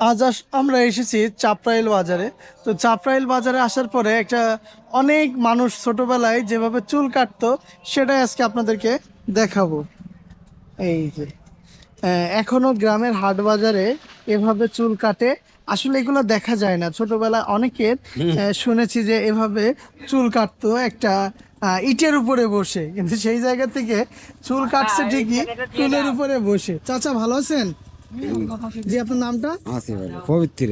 আজ আস- আমরা এসেছি চাপরাইল বাজারে। তো চাপরাইল বাজারে আসার পরে একটা অনেক মানুষ ছোটবেলায় যেভাবে চুল কাটতো সেটাই আজকে আপনাদেরকে দেখাবো। এই যে আহ, এখনও গ্রামের হাট বাজারে এভাবে চুল কাটে। আসলে এগুলো দেখা যায় না। ছোটবেলায় অনেকের শুনেছি যে এভাবে চুল কাটতো একটা ইটের উপরে বসে। কিন্তু সেই জায়গা থেকে চুল কাটছে ঠিকই চুলের উপরে বসে। চাচা ভালো আছেন? জি আপনার নামটা? আছে বলে পবিত্র।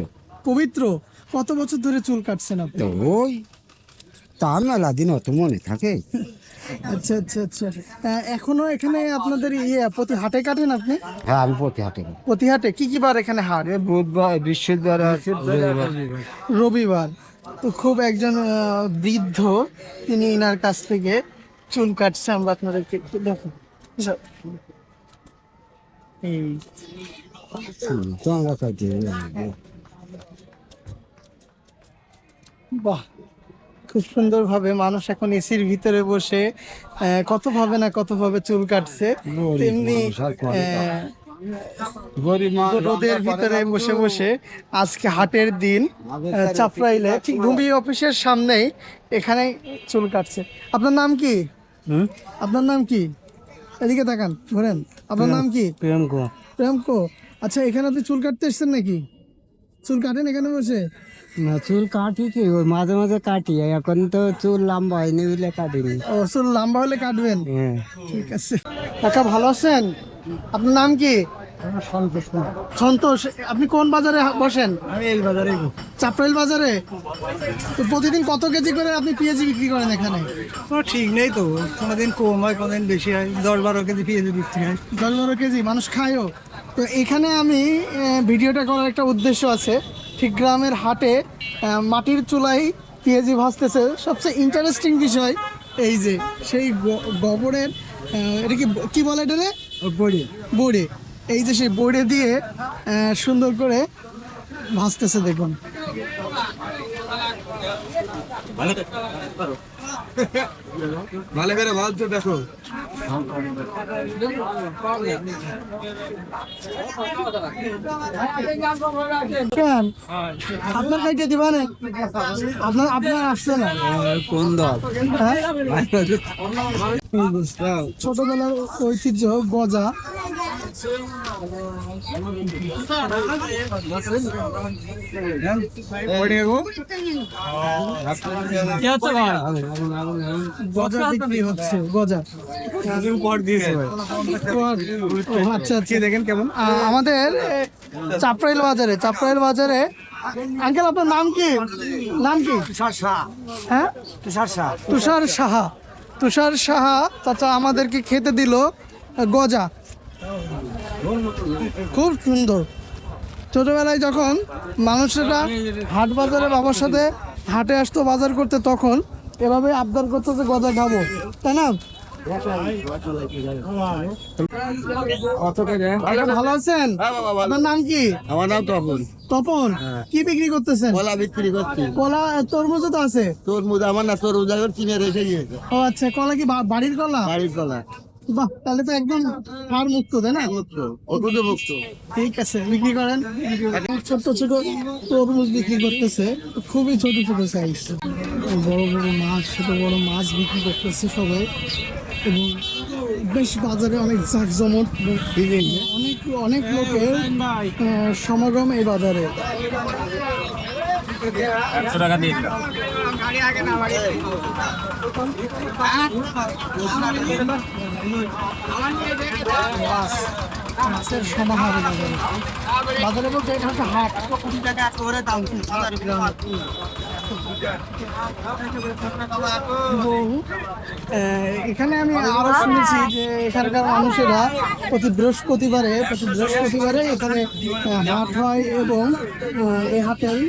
পবিত্র। কত বছর ধরে চুল কাটছেন আপনি? তো ওই তার মেলা দিন অত মনে থাকে। আচ্ছা আচ্ছা আচ্ছা। এখনও এখানে আপনাদের ইয়ে প্রতি হাটে কাটেন আপনি? হ্যাঁ আমি প্রতি হাটে প্রতি হাটে কি কি বার এখানে হাট? বুধবার বৃহস্পতিবার রবিবার। রবিবার। তো খুব একজন বৃদ্ধ তিনি ইনার কাছ থেকে চুল কাটছে। আমরা আপনাদেরকে একটু দেখো এই হুম, তো আমরা কাটি বাহ খুব সুন্দরভাবে মানুষ এখন এসির ভিতরে বসে আহ, কত ভাবে না কত ভাবে চুল কাটছে তেমনি রোদের ভিতরে বসে বসে আজকে হাটের দিন আহ, চাপরাইলে ঠিক ভূমি অফিসের সামনেই এখানে চুল কাটছে। আপনার নাম কি? আপনার নাম কি? এদিকে তাকান ধরেন। আপনার নাম কি? প্রিয়ঙ্ক প্রেমকো আচ্ছা এখানে আপনি চুল কাটতে এসছেন নাকি? চুল কাটেন এখানে বসে? না চুল কাটি কি? ওই মাঝে মাঝে কাটি। এখন তো চুল লম্বা হয়নি বলে কাটিনি। ও চুল লম্বা হলে কাটবেন? হ্যাঁ। ঠিক আছে। কাকা ভালো আছেন? আপনার নাম কি? সন্তোষ আপনি কোন বাজারে বসেন? আমি এই বাজারে চাপরাইল বাজারে? তো প্রতিদিন কত কেজি করে আপনি পেঁয়াজি বিক্রি করেন এখানে? তো ঠিক নেই তো। কোনোদিন কম হয় কোনোদিন বেশি হয়। দশ বারো কেজি পেঁয়াজ বিক্রি হয়। দশ বারো কেজি মানুষ খায়ও। তো এখানে আমি ভিডিওটা করার একটা উদ্দেশ্য আছে। ঠিক গ্রামের হাটে মাটির চুলায় পেঁয়াজি ভাজতেছে সবচেয়ে ইন্টারেস্টিং বিষয় এই যে সেই গোবরের এটা কি কি বলে এটা রে? বড়ি। বড়ে। এই যে সেই বড়ে দিয়ে সুন্দর করে ভাজতেছে দেখুন। ভালো করে ভাবছ দেখো। আপনার খাইতে দিবা না? আপনার আপনার আসছে না? কোন দল? হ্যাঁ? ছোটবেলার ঐতিহ্য গজা। আমাদের এ, চাপরাইল বাজারে চাপরাইল বাজারে আঙ্কেল আপনার নাম কি নাম কি হ্যাঁ তুষার সাহা তুষার সাহা চাচা আমাদেরকে খেতে দিল গজা। খুব সুন্দর। ছোটবেলায় যখন মানুষেরা হাট বাজারে বাবার সাথে হাটে আসতো বাজার করতে তখন এভাবে আবদার করতো যে গজা খাব তাই না? ভালো আছেন? আপনার নাম কি? আমার নাম তখন তপন কি বিক্রি করতেছেন? কলা বিক্রি করছি। কলা তরমুজও তো আছে? তরমুজ আমার না তরমুজ কিনে রেখে ও আচ্ছা কলা কি বাড়ির কলা? বাড়ির কলা। বাহ তাহলে তো একদম হার মুক্ত তাই না? ওটুকু মুক্ত ঠিক আছে বিক্রি করেন। ছোট ছোট তরমুজ বিক্রি করতেছে খুবই ছোট ছোট সাইজ বড় বড় মাছ ছোট বড় মাছ বিক্রি করতেছে সবাই। এবং বেশ বাজারে অনেক জাঁকজমট অনেক অনেক লোকের সমাগম এই বাজারে। মাছ মাছের সমাহার বাজারে বলতে এটা হচ্ছে হাট। এবং, আহ, এখানে আমি আরও শুনেছি যে এখানকার মানুষেরা প্রতি বৃহস্পতিবারে প্রতি বৃহস্পতিবারে এখানে হাট হয় এবং এই হাটেই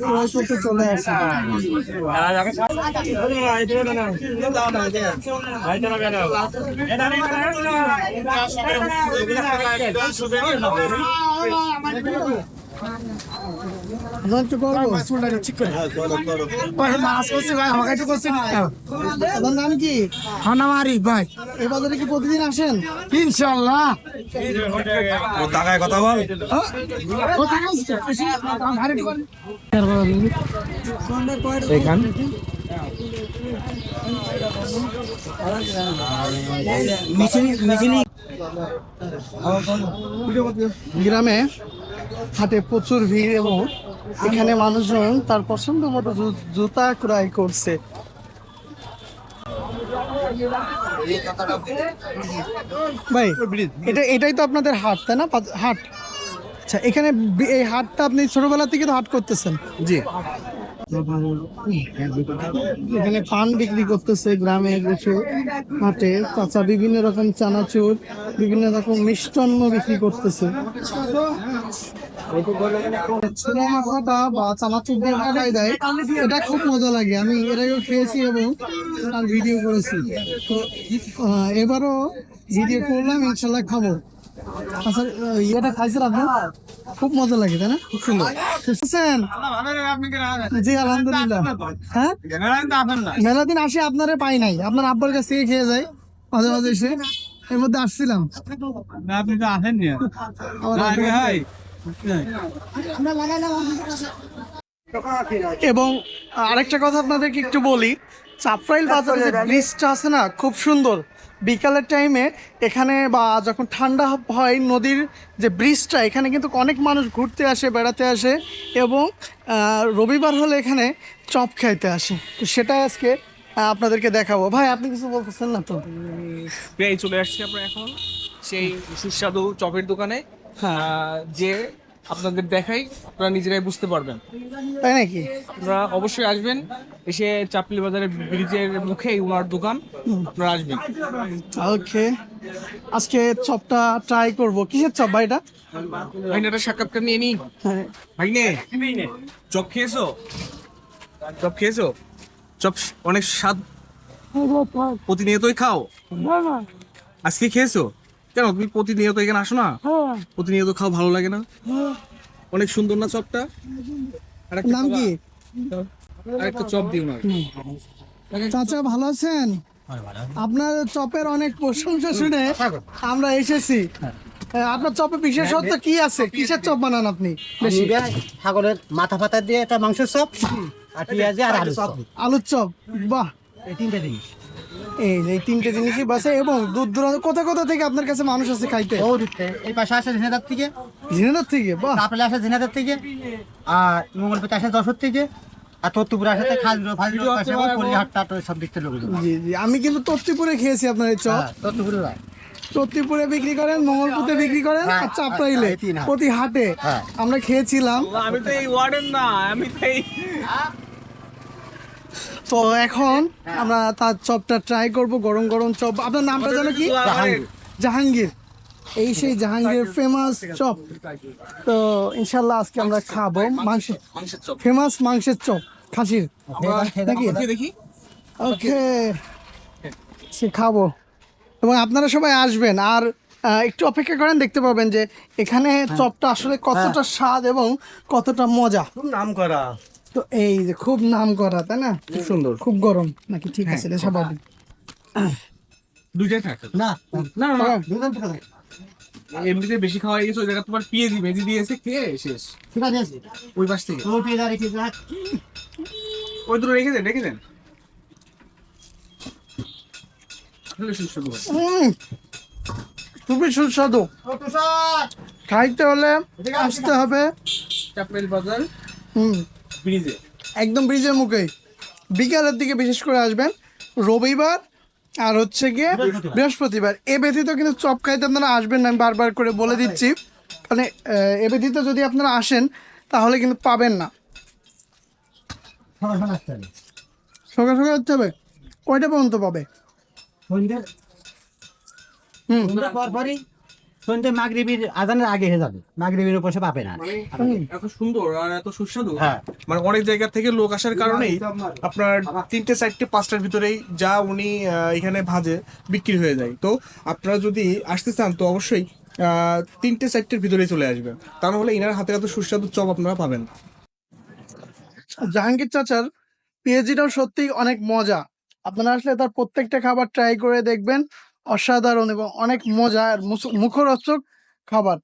ক্রয় করতে চলে আসে। আপনার একটু করব আপনার নাম কি হানামারি ভাই বাজারে কি প্রতিদিন আসেন ইনশাল্লাহ টাকায় কথা বল। এখান। গ্রামে হাতে প্রচুর ভিড় এবং এখানে মানুষজন তার পছন্দ মতো জুতা ক্রয় করছে। ভাই এটা এটাই তো আপনাদের হাট তাই না? হাট। আচ্ছা এখানে এই হাটটা আপনি ছোটবেলা থেকে তো হাট করতেছেন? জি। এখানে পান বিক্রি করতেছে গ্রামে বসে হাটে। কাঁচা বিভিন্ন রকম চানাচুর বিভিন্ন রকম মিষ্টান্ন বিক্রি করতেছে। ছোলা মাখাটা বা চানাচুর দিয়ে মাখাই দেয় এটা খুব মজা লাগে। আমি এর আগেও খেয়েছি এবং তার ভিডিও করেছি। তো এবারও ভিডিও করলাম ইনশাল্লাহ খাব। আচ্ছা ইয়েটা খুব মজা লাগে তাই না? খুব সুন্দর? জি আলহামদুলিল্লাহ। হ্যাঁ? মেলা দিন আসে আপনারে পাই নাই। আপনার আব্বার কাছ থেকে খেয়ে যাই মাঝে মাঝে এসে। এর মধ্যে আসছিলাম। আপনি তো আসেন নি আমার আব্বা- এবং আরেকটা কথা আপনাদেরকে একটু বলি চাপরাইল বাজারে যে ব্রিজটা আছে না খুব সুন্দর। বিকালের টাইমে এখানে বা যখন ঠান্ডা হয় নদীর যে ব্রিজটা এখানে কিন্তু অনেক মানুষ ঘুরতে আসে বেড়াতে আসে এবং রবিবার হলে এখানে চপ খাইতে আসে। তো সেটা আজকে আপনাদেরকে দেখাবো। ভাই আপনি কিছু বলতেছেন না তো? চলে আসছি আমরা এখন সেই সুস্বাদু চপের দোকানে। আহ, যে আপনাদের দেখাই আপনারা নিজেরাই বুঝতে পারবেন। তাই নাকি? আপনারা অবশ্যই আসবেন এসে চাপলি বাজারের ব্রিজের মুখে ওনার দোকান আপনারা আসবেন। ওকে। আজকে চপটা ট্রাই করব। কিসের চপ ভাই এটা? একটা সাক্ষাৎকার নিয়ে নিই। হ্যাঁ। ভাইনে চপ খেয়েছো? চপ খেয়েছো? চপ অনেক স্বাদ। প্রতিনিয়তই খাও। আজকে খেয়েছো? কেন তুমি প্রতিনিয়ত এখানে আসো না? প্রতিনিয়ত খাও ভালো লাগে না। অনেক সুন্দর না চপটা? নাম কি? আরেকটা চপ দিও না। চাচা ভালো আছেন? আপনার চপের অনেক প্রশংসা শুনে আমরা এসেছি। আপনার চপে বিশেষত্ব কি আছে? কিসের চপ বানান আপনি? বেশি। ছাগলের মাথা ফাতা দিয়ে একটা মাংসের চপ আর পেঁয়াজি আর আলু চপ। আলুর চপ। বাহ। এই তিনটে জিনিস। এই যে এই তিনটে জিনিসই বাসে এবং দূর দূরান্ত কোথা কোথা থেকে আপনার কাছে মানুষ আছে খাইতে? ও দিতে এই পাশে আসে ঝিনাদার থেকে। ঝিনাইদহ থেকে? বাহ। তারপরে আসে ঝিনাদার থেকে। আর মঙ্গলপেতে আসে যশোর থেকে। আর তত্তুপুর আসে খাজুর ফাজুর পাশে পল্লিহাট সব দিক থেকে লোক জি জি। আমি কিন্তু তত্তিপুরে খেয়েছি আপনার এই চপ। হ্যাঁ তত্তুপুরে তত্তিপুরে বিক্রি করেন মঙ্গলপুরে বিক্রি করেন আর হ্যাঁ, চাপড়াইলে এই তিন হাট। প্রতি হাটে হ্যাঁ। আমরা খেয়েছিলাম। আমি তো এই ওয়ার্ডেন না আমি তো এই তো এখন আমরা তার চপটা ট্রাই করব গরম গরম চপ। আপনার নামটা জানো কি? জাহাঙ্গীর। জাহাঙ্গীর। এই সেই জাহাঙ্গীর ফেমাস চপ। তো ইনশাল্লাহ আজকে আমরা খাব মাংস মাংসের ফেমাস মাংসের চপ। খাসির। নাকি? ওকে। সে খাব। এবং আপনারা সবাই আসবেন। আর একটু অপেক্ষা করেন দেখতে পাবেন যে এখানে চপটা আসলে কতটা স্বাদ এবং কতটা মজা। নাম করা তো এই যে খুব নাম করা তাই না? খুব সুন্দর। খুব গরম। নাকি ঠিক আছে স্বাভাবিক। দুইটাই থাকে। না না না না। দুজন ঠিক এমনিতে বেশি খাওয়া গেছে ওই জায়গা তোমার পিএজি ভেজি দিয়েছে খেয়ে শেষ। ঠিক আছে আছে ওই পাশ থেকে। তো পেয়ে দাঁড়িয়ে ঠিক আছে ওই দুটো রেখে দেন রেখে দেন। খুবই সুস্বাদু। খাইতে হলে আসতে হবে। চাপড়েল বাজার। হুম। ব্রিজে? একদম ব্রিজের মুখে বিকালের দিকে বিশেষ করে আসবেন রবিবার আর হচ্ছে গিয়ে বৃহস্পতিবার। এ ব্যতীত কিন্তু চপ খাইতে আপনারা আসবেন না আমি বারবার করে বলে দিচ্ছি। আহ, এ ব্যতীত যদি আপনারা আসেন তাহলে কিন্তু পাবেন না। সকাল সকাল হতে হবে? কয়টা পর্যন্ত পাবে? হুম। সন্ধ্যে মাগরিবির আজানের আগে হয়ে যাবে। মাগরিবির উপর সে পাবে না। এত সুন্দর আর এত সুস্বাদু। হ্যাঁ। মানে অনেক জায়গা থেকে লোক আসার কারণেই আপনার তিনটে চারটে পাঁচটার ভিতরেই যা উনি আহ, এখানে ভাজে বিক্রি হয়ে যায়। তো আপনারা যদি আসতে চান তো অবশ্যই আহ, তিনটে চারটের ভিতরেই চলে আসবে তা না হলে ইনার হাতে এত সুস্বাদু চপ আপনারা পাবেন। জাহাঙ্গীর চাচার পেঁয়াজিটাও সত্যি অনেক মজা। আপনারা আসলে তার প্রত্যেকটা খাবার ট্রাই করে দেখবেন। অসাধারণ এবং অনেক মজা আর মুখরোচক খাবার।